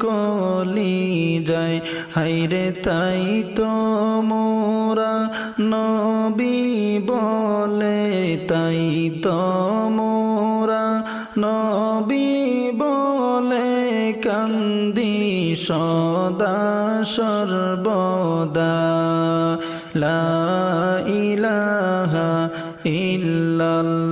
কলি যায় হাইরে তাই তো মোরা নবী বলে, তাই তো মোরা নবী বলে, কান্দি সদা সর্বদা। লা ইলাহা ইল্লাল্লাহ।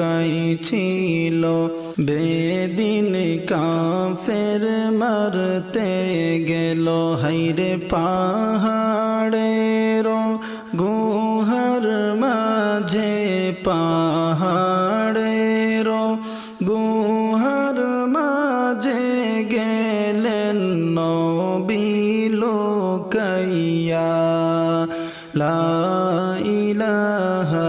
মকাই ছিল। বেদিন কাফের মারতে গেল। হাইরে পাহাড়ের গুহার মাঝে, পাহাড়ের গুহার মাঝে গেলেন নবিলো কাইয়া লা ইলাহা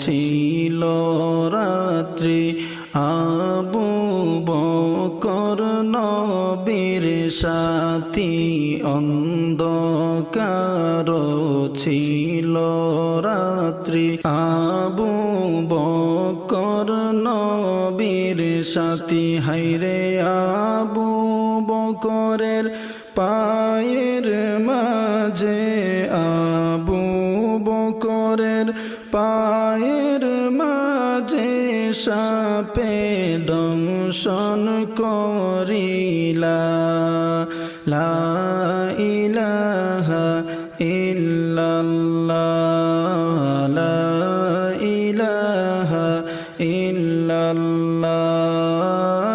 ছিল রাত্রি আবু বকর নবীর সাথী অন্ধকার ছিল রাত্রি আবু বকর নবীর সাথী হাইরে আবু বকরের পায়ের মাঝে আবু সাপে দংশন করিলা। লা ইলাহা ইল্লাল্লাহ। লা ইলাহা ইল্লাল্লাহ।